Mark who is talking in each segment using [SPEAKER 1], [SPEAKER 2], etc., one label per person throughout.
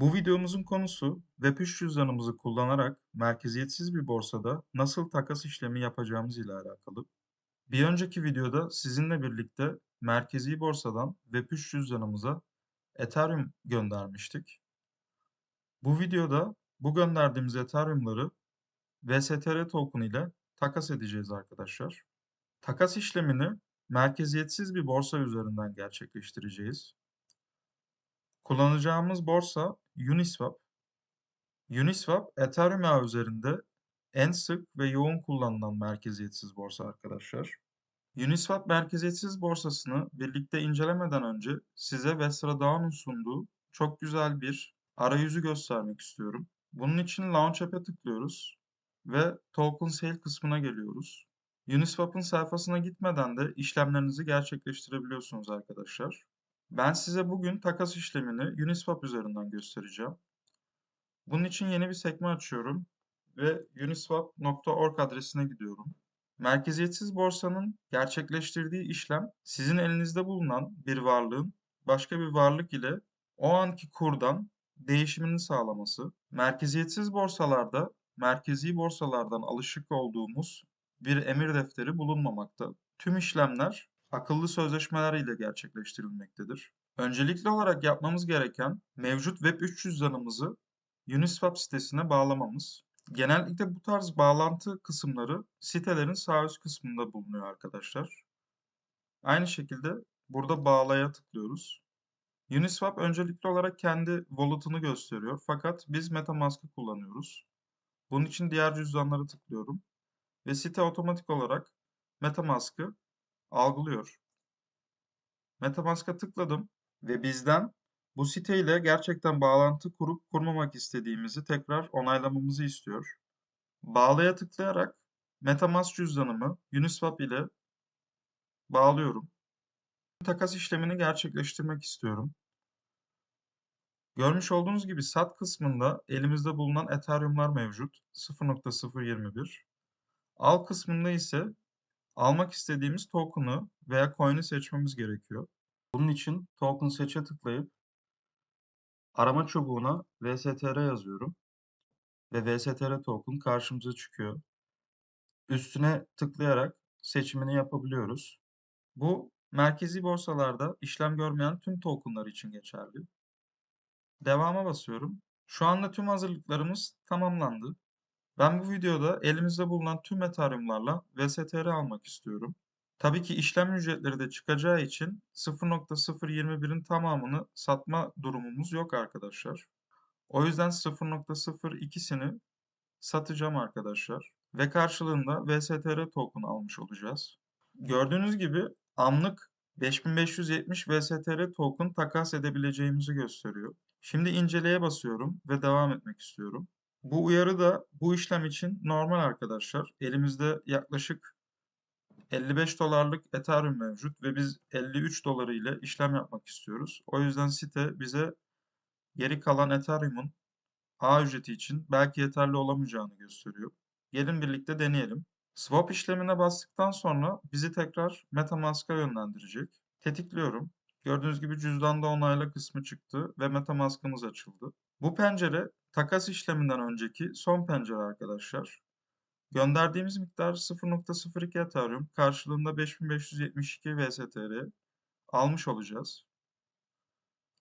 [SPEAKER 1] Bu videomuzun konusu Web3 cüzdanımızı kullanarak merkeziyetsiz bir borsada nasıl takas işlemi yapacağımız ile alakalı. Bir önceki videoda sizinle birlikte merkezi borsadan Web3 cüzdanımıza Ethereum göndermiştik. Bu videoda bu gönderdiğimiz Ethereum'ları VSTR token ile takas edeceğiz arkadaşlar. Takas işlemini merkeziyetsiz bir borsa üzerinden gerçekleştireceğiz. Kullanacağımız borsa Uniswap. Uniswap, Ethereum ağı üzerinde en sık ve yoğun kullanılan merkeziyetsiz borsa arkadaşlar. Uniswap merkeziyetsiz borsasını birlikte incelemeden önce size Vestra Dağ'ın sunduğu çok güzel bir arayüzü göstermek istiyorum. Bunun için Launch App'e tıklıyoruz ve Token Sale kısmına geliyoruz. Uniswap'ın sayfasına gitmeden de işlemlerinizi gerçekleştirebiliyorsunuz arkadaşlar. Ben size bugün takas işlemini Uniswap üzerinden göstereceğim. Bunun için yeni bir sekme açıyorum ve uniswap.org adresine gidiyorum. Merkeziyetsiz borsanın gerçekleştirdiği işlem sizin elinizde bulunan bir varlığın başka bir varlık ile o anki kurdan değişimini sağlaması. Merkeziyetsiz borsalarda merkezi borsalardan alışık olduğumuz bir emir defteri bulunmamakta. Tüm işlemler akıllı sözleşmeler ile gerçekleştirilmektedir. Öncelikli olarak yapmamız gereken mevcut Web3 cüzdanımızı Uniswap sitesine bağlamamız. Genellikle bu tarz bağlantı kısımları sitelerin sağ üst kısmında bulunuyor arkadaşlar. Aynı şekilde burada bağlaya tıklıyoruz. Uniswap öncelikli olarak kendi wallet'ını gösteriyor fakat biz MetaMask'ı kullanıyoruz. Bunun için diğer cüzdanlara tıklıyorum ve site otomatik olarak MetaMask'ı algılıyor. MetaMask'a tıkladım ve bizden bu siteyle gerçekten bağlantı kurup kurmamak istediğimizi tekrar onaylamamızı istiyor. Bağlaya tıklayarak MetaMask cüzdanımı Uniswap ile bağlıyorum. Takas işlemini gerçekleştirmek istiyorum. Görmüş olduğunuz gibi SAT kısmında elimizde bulunan Ethereum'lar mevcut. 0.021. Al kısmında ise almak istediğimiz token'ı veya coin'i seçmemiz gerekiyor. Bunun için token seçe tıklayıp arama çubuğuna VSTR yazıyorum ve VSTR token karşımıza çıkıyor. Üstüne tıklayarak seçimini yapabiliyoruz. Bu merkezi borsalarda işlem görmeyen tüm tokenlar için geçerli. Devama basıyorum. Şu anda tüm hazırlıklarımız tamamlandı. Ben bu videoda elimizde bulunan tüm Ethereum'larla VSTR almak istiyorum. Tabii ki işlem ücretleri de çıkacağı için 0.021'in tamamını satma durumumuz yok arkadaşlar. O yüzden 0.02'sini satacağım arkadaşlar. Ve karşılığında VSTR token almış olacağız. Gördüğünüz gibi anlık 5570 VSTR token takas edebileceğimizi gösteriyor. Şimdi inceleye basıyorum ve devam etmek istiyorum. Bu uyarı da bu işlem için normal arkadaşlar. Elimizde yaklaşık 55 dolarlık Ethereum mevcut ve biz 53 doları ile işlem yapmak istiyoruz. O yüzden site bize geri kalan Ethereum'un ağ ücreti için belki yeterli olamayacağını gösteriyor. Gelin birlikte deneyelim. Swap işlemine bastıktan sonra bizi tekrar MetaMask'a yönlendirecek. Tetikliyorum. Gördüğünüz gibi cüzdanda onayla kısmı çıktı ve MetaMask'ımız açıldı. Bu pencere takas işleminden önceki son pencere arkadaşlar. Gönderdiğimiz miktar 0.02 Ethereum karşılığında 5572 VSTR almış olacağız.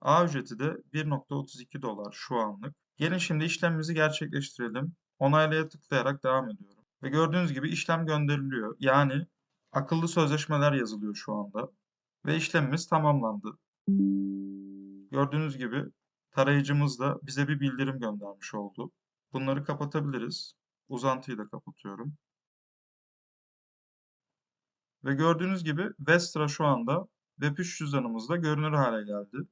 [SPEAKER 1] A ücreti de 1.32 dolar şu anlık. Gelin şimdi işlemimizi gerçekleştirelim. Onaylaya tıklayarak devam ediyorum. Ve gördüğünüz gibi işlem gönderiliyor. Yani akıllı sözleşmeler yazılıyor şu anda. Ve işlemimiz tamamlandı. Gördüğünüz gibi tarayıcımız da bize bir bildirim göndermiş oldu. Bunları kapatabiliriz. Uzantıyı da kapatıyorum. Ve gördüğünüz gibi Vestra şu anda Web3 cüzdanımızda görünür hale geldi.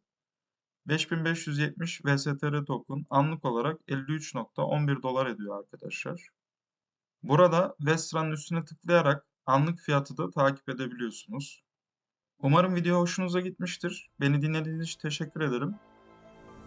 [SPEAKER 1] 5570 VSTR token anlık olarak 53.11 dolar ediyor arkadaşlar. Burada Vestra'nın üstüne tıklayarak anlık fiyatı da takip edebiliyorsunuz. Umarım video hoşunuza gitmiştir. Beni dinlediğiniz için teşekkür ederim.